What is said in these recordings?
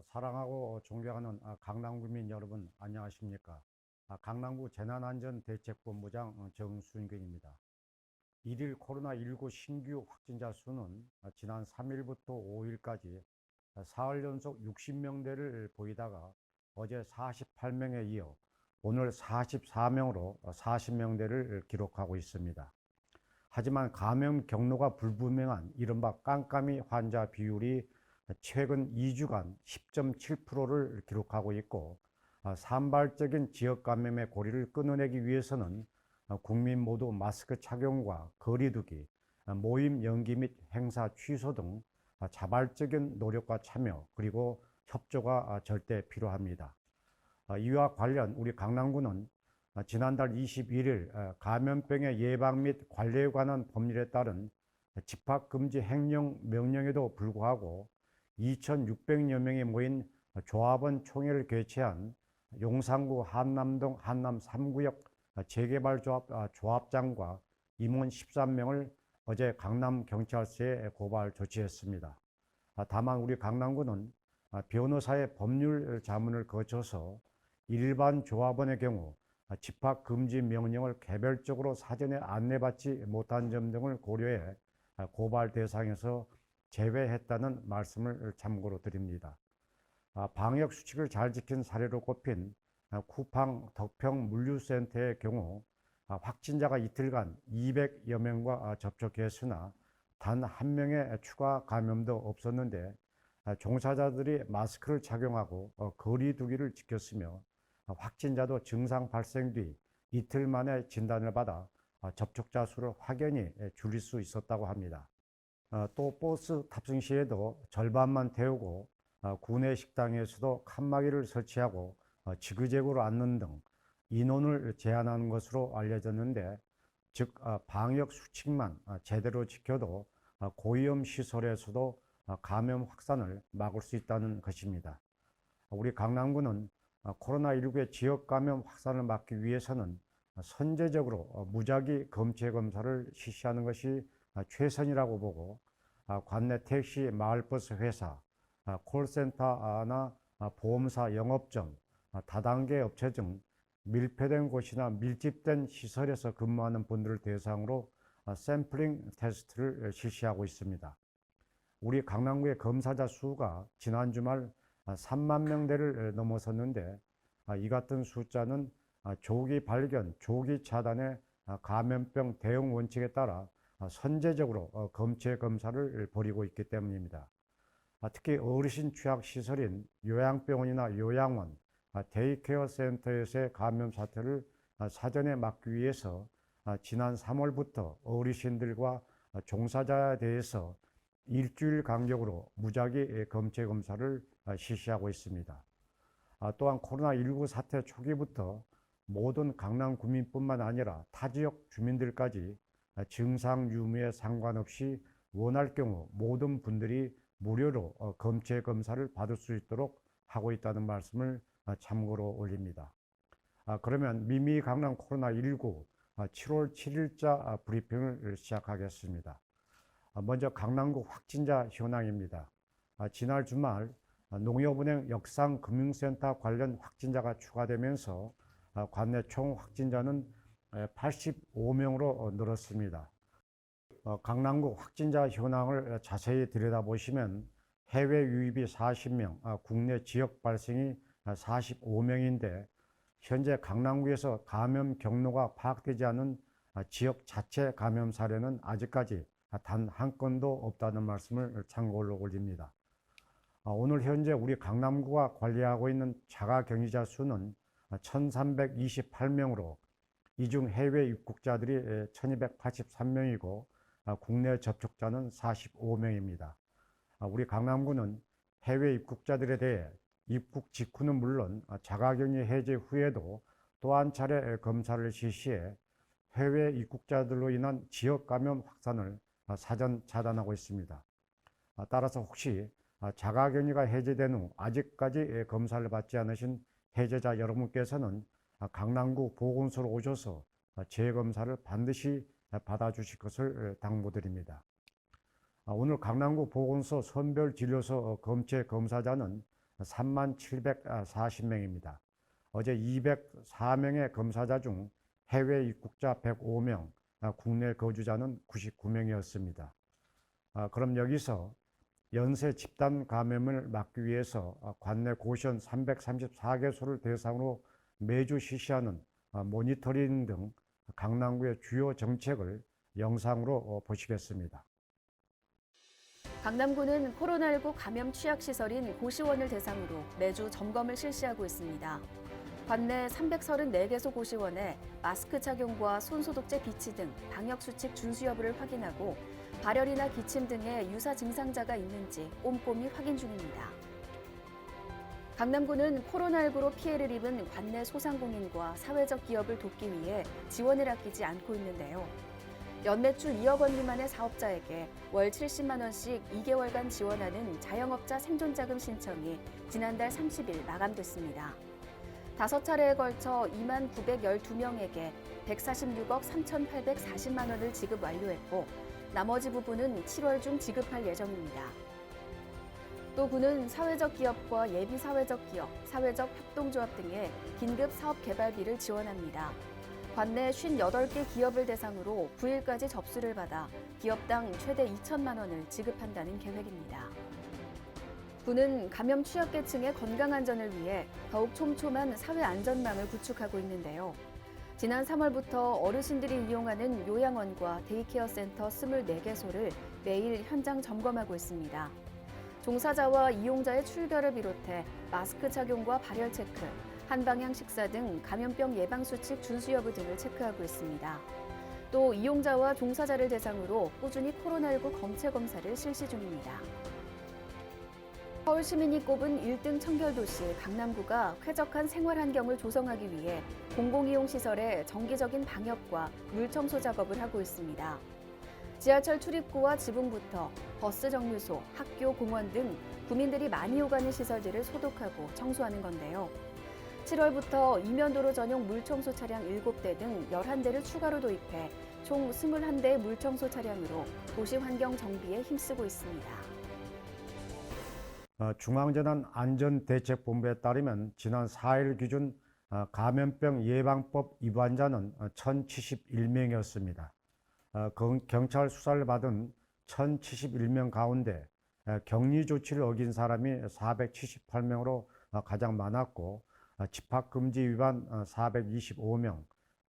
아, 사랑하고 존경하는 아, 강남구민 여러분 안녕하십니까? 아, 강남구 재난안전대책본부장 어, 정순경입니다. 1일 코로나19 신규 확진자 수는 아, 지난 3일부터 5일까지 사흘 연속 60명대를 보이다가 어제 48명에 이어 오늘 44명으로 40명대를 기록하고 있습니다. 하지만 감염 경로가 불분명한 이른바 깜깜이 환자 비율이 최근 2주간 10.7%를 기록하고 있고 아, 산발적인 지역 감염의 고리를 끊어내기 위해서는 아, 국민 모두 마스크 착용과 거리두기, 아, 모임 연기 및 행사 취소 등 자발적인 노력과 참여 그리고 협조가 절대 필요합니다. 이와 관련 우리 강남구는 지난달 21일 감염병의 예방 및 관리에 관한 법률에 따른 집합금지 행령 명령에도 불구하고 2,600여 명이 모인 조합원 총회를 개최한 용산구 한남동 한남 3구역 재개발 조합 아, 조합장과 임원 13명을 어제 강남 경찰서에 고발 조치했습니다. 아, 다만 우리 강남구는 아, 변호사의 법률 자문을 거쳐서 일반 조합원의 경우 집합 금지 명령을 개별적으로 사전에 안내받지 못한 점 등을 고려해 고발 대상에서 제외했다는 말씀을 참고로 드립니다. 아, 방역 수칙을 잘 지킨 사례로 꼽힌 아, 쿠팡 덕평 물류센터의 경우 아, 확진자가 이틀간 200여 명과 접촉했으나 단 한 명의 추가 감염도 없었는데 종사자들이 마스크를 착용하고 어, 거리 두기를 지켰으며 확진자도 증상 발생 뒤 이틀 만에 진단을 받아 접촉자 수를 확연히 줄일 수 있었다고 합니다. 어, 또 버스 탑승 시에도 절반만 태우고 어, 구내 식당에서도 칸막이를 설치하고 어, 지그재그로 앉는 등 인원을 제한하는 것으로 알려졌는데 즉 방역 수칙만 제대로 지켜도 고위험 시설에서도 감염 확산을 막을 수 있다는 것입니다. 우리 강남구는 코로나19의 지역 감염 확산을 막기 위해서는 선제적으로 무작위 검체 검사를 실시하는 것이 아, 최선이라고 보고 아, 관내 택시, 마을버스 회사, 아, 콜센터나 보험사 영업점, 다단계 업체 등 밀폐된 곳이나 밀집된 시설에서 근무하는 분들을 대상으로 샘플링 테스트를 실시하고 있습니다. 우리 강남구의 검사자 수가 지난 주말 3만 명대를 넘어섰는데 이 같은 숫자는 조기 발견, 조기 차단의 감염병 대응 원칙에 따라 어, 선제적으로 어, 검체 검사를 벌이고 있기 때문입니다. 아, 특히 어르신 취약 시설인 요양병원이나 요양원, 아, 데이케어 센터에서의 감염 사태를 아, 사전에 막기 위해서 지난 3월부터 어르신들과 종사자에 대해서 일주일 간격으로 무작위 검체 검사를 실시하고 있습니다. 또한 코로나19 사태 초기부터 모든 강남 구민뿐만 아니라 타 지역 주민들까지 증상 유무에 상관없이 원할 경우 모든 분들이 무료로 어, 검체 검사를 받을 수 있도록 하고 있다는 말씀을 어, 참고로 올립니다. 아, 그러면 미미 강남 코로나19 7월 7일자 브리핑을 시작하겠습니다. 아, 먼저 강남구 확진자 현황입니다. 아, 지난 주말 농협은행 역상금융센터 관련 확진자가 추가되면서 관내 총 확진자는 85명으로 어, 늘었습니다. 어, 강남구 확진자 현황을 자세히 들여다보시면 해외 유입이 40명, 아, 국내 지역 발생이 45명인데 현재 강남구에서 감염 경로가 파악되지 않은 아, 지역 자체 감염 사례는 아직까지 단 한 건도 없다는 말씀을 참고로 올립니다. 아, 오늘 현재 우리 강남구가 관리하고 있는 자가 격리자 수는 1328명으로 이중 해외 입국자들이 1283명이고 아, 국내 접촉자는 45명입니다. 아, 우리 강남구는 해외 입국자들에 대해 입국 직후는 물론 아, 자가격리 해제 후에도 또 한 차례 검사를 실시해 해외 입국자들로 인한 지역 감염 확산을 사전 차단하고 있습니다. 따라서 혹시 자가격리가 해제된 후 아직까지 검사를 받지 않으신 해제자 여러분께서는 아, 강남구 보건소로 오셔서 재검사를 반드시 받아주실 것을 당부드립니다. 아, 오늘 강남구 보건소 선별진료소 검체 검사자는 3만 740명입니다. 어제 204명의 검사자 중 해외 입국자 105명, 아, 국내 거주자는 99명이었습니다. 아, 그럼 여기서 연쇄 집단 감염을 막기 위해서 아, 관내 고시원 334개소를 대상으로 매주 실시하는 아, 모니터링 등 강남구의 주요 정책을 영상으로 어, 보시겠습니다. 강남구는 코로나19 감염 취약 시설인 고시원을 대상으로 매주 점검을 실시하고 있습니다. 관내 334개소 고시원에 마스크 착용과 손소독제 비치 등 방역 수칙 준수 여부를 확인하고 발열이나 기침 등의 유사 증상자가 있는지 꼼꼼히 확인 중입니다. 강남구는 코로나19로 피해를 입은 관내 소상공인과 사회적 기업을 돕기 위해 지원을 아끼지 않고 있는데요. 연매출 2억 원 미만의 사업자에게 월 70만 원씩 2개월간 지원하는 자영업자 생존자금 신청이 지난달 30일 마감됐습니다. 다섯 차례에 걸쳐 2만 912명에게 146억 3,840만 원을 지급 완료했고 나머지 부분은 7월 중 지급할 예정입니다. 또 구는 사회적 기업과 예비 사회적 기업, 사회적 협동조합 등의 긴급 사업 개발비를 지원합니다. 관내 58개 기업을 대상으로 9일까지 접수를 받아 기업당 최대 2천만 원을 지급한다는 계획입니다. 구는 감염 취약계층의 건강 안전을 위해 더욱 촘촘한 사회 안전망을 구축하고 있는데요. 지난 3월부터 어르신들이 이용하는 요양원과 데이케어 센터 24개소를 매일 현장 점검하고 있습니다. 종사자와 이용자의 출결을 비롯해 마스크 착용과 발열 체크, 한방향 식사 등 감염병 예방 수칙 준수 여부 등을 체크하고 있습니다. 또 이용자와 종사자를 대상으로 꾸준히 코로나19 검체 검사를 실시 중입니다. 서울 시민이 꼽은 1등 청결 도시 강남구가 쾌적한 생활 환경을 조성하기 위해 공공이용 시설의 정기적인 방역과 물 청소 작업을 하고 있습니다. 지하철 출입구와 지붕부터 버스 정류소, 학교, 공원 등 구민들이 많이 오가는 시설들을 소독하고 청소하는 건데요. 7월부터 이면도로 전용 물청소 차량 7대 등 11대를 추가로 도입해 총 21대의 물청소 차량으로 도시 환경 정비에 힘쓰고 있습니다. 어, 중앙재난 안전대책본부에 따르면 지난 4일 기준 어, 감염병 예방법 위반자는 1,071명이었습니다. 어, 경찰 수사를 받은 1,071명 가운데 격리 조치를 어긴 사람이 478명으로 가장 많았고 집합금지 위반 425명,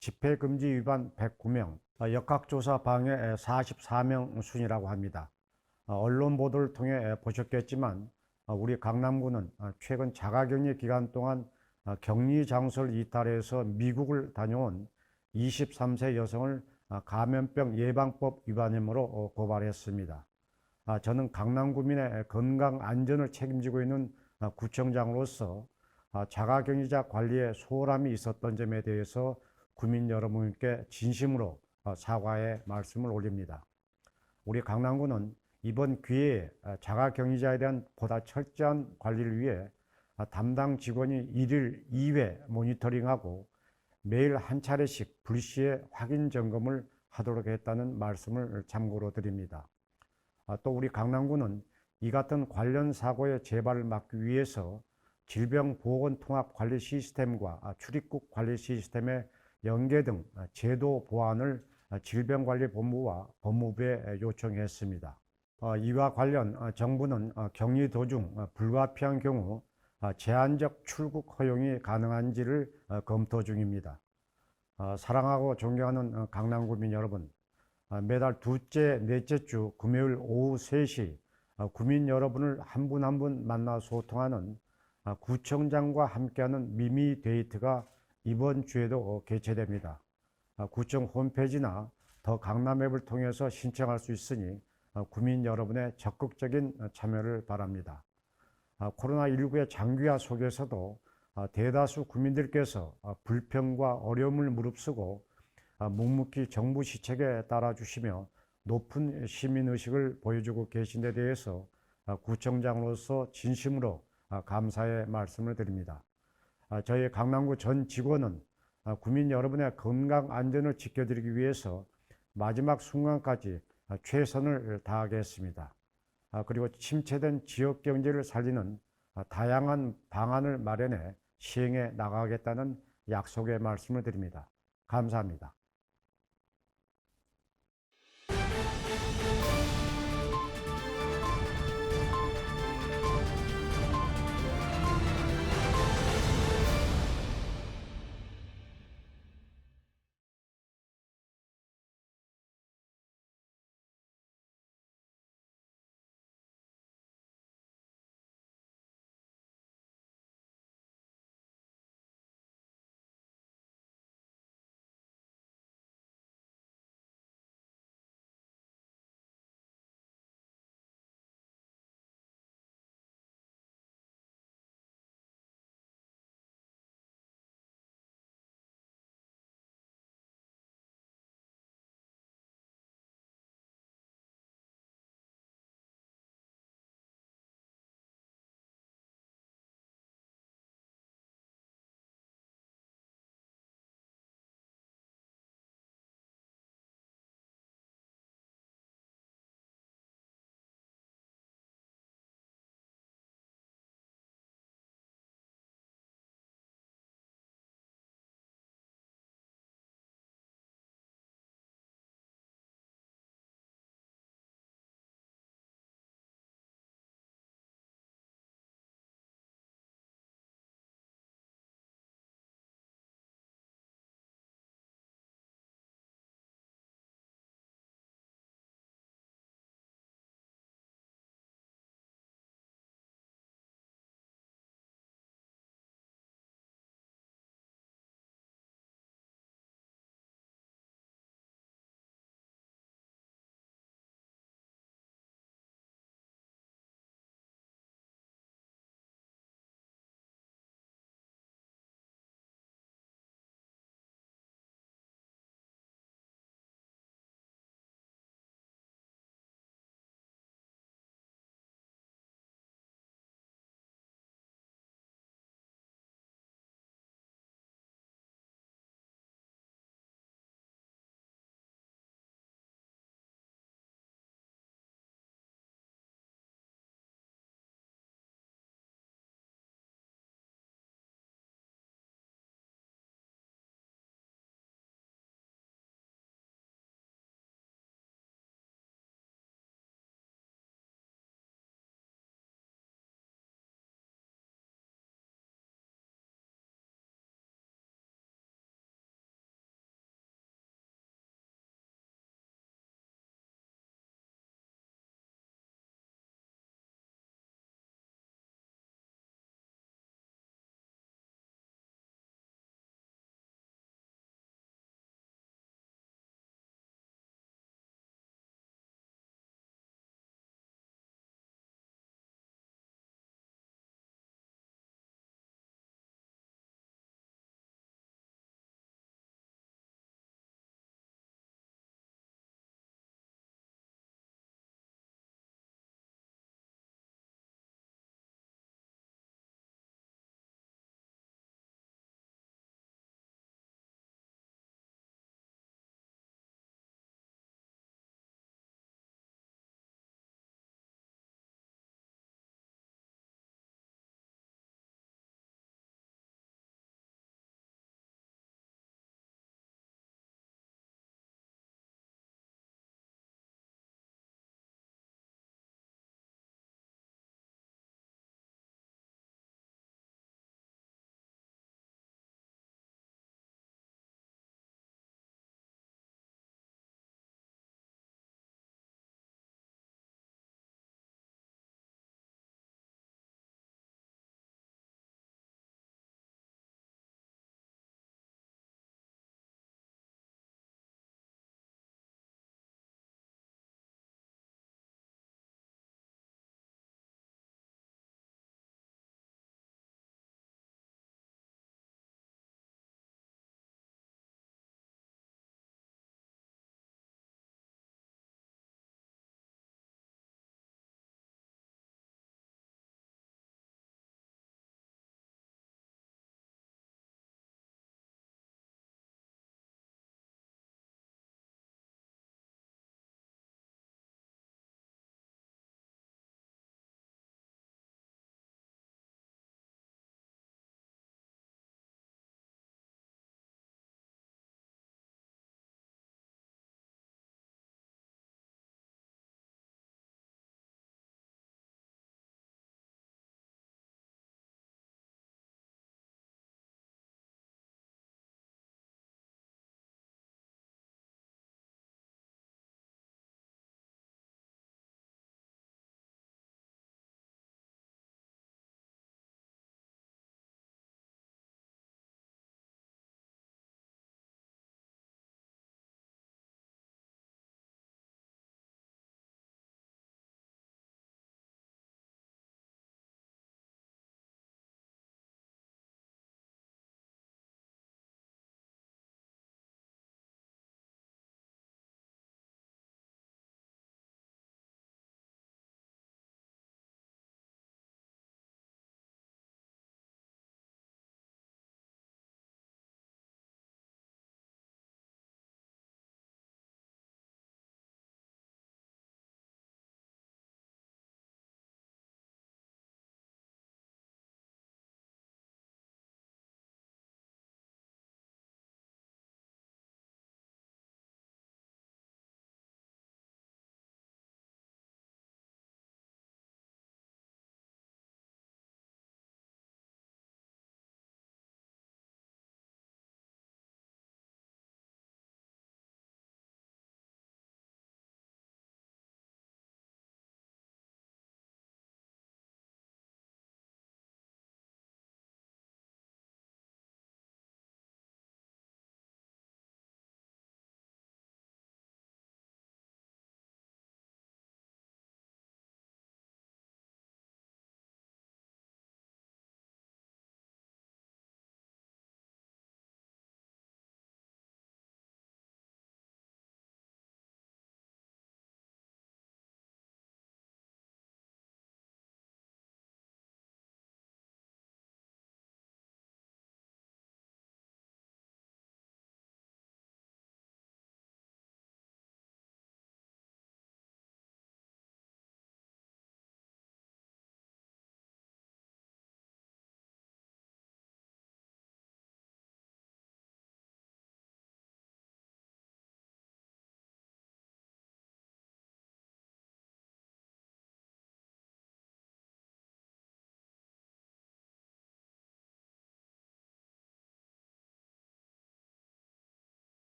집회금지 위반 109명, 역학조사 방해 44명 순이라고 합니다. 언론 보도를 통해 보셨겠지만 우리 강남구는 최근 자가격리 기간 동안 격리 장소를 이탈해서 미국을 다녀온 23세 여성을 감염병 예방법 위반 혐의로 고발했습니다. 저는 강남구민의 건강 안전을 책임지고 있는 구청장으로서 자가격리자 관리에 소홀함이 있었던 점에 대해서 구민 여러분께 진심으로 사과의 말씀을 올립니다. 우리 강남구는 이번 기회에 자가격리자에 대한 보다 철저한 관리를 위해 담당 직원이 1일 2회 모니터링하고 매일 한 차례씩 불시에 확인 점검을 하도록 했다는 말씀을 참고로 드립니다. 또 우리 강남구는 이 같은 관련 사고의 재발을 막기 위해서 질병보건통합관리 시스템과 출입국 관리 시스템의 연계 등 제도 보완을 질병관리본부와 법무부에 요청했습니다. 이와 관련 정부는 격리 도중 불가피한 경우 제한적 출국 허용이 가능한지를 검토 중입니다. 사랑하고 존경하는 강남구민 여러분, 매달 둘째, 넷째 주 금요일 오후 3시 구민 여러분을 한 분 한 분 만나 소통하는 구청장과 함께하는 미미 데이트가 이번 주에도 개최됩니다. 구청 홈페이지나 더 강남 앱을 통해서 신청할 수 있으니 구민 여러분의 적극적인 참여를 바랍니다. 코로나19의 장기화 속에서도 대다수 구민들께서 불평과 어려움을 무릅쓰고 묵묵히 정부 시책에 따라주시며 높은 시민의식을 보여주고 계신 데 대해서 구청장으로서 진심으로 감사의 말씀을 드립니다. 저희 강남구 전 직원은 구민 여러분의 건강 안전을 지켜드리기 위해서 마지막 순간까지 최선을 다하겠습니다. 그리고 침체된 지역 경제를 살리는 아, 다양한 방안을 마련해 시행해 나가겠다는 약속의 말씀을 드립니다. 감사합니다.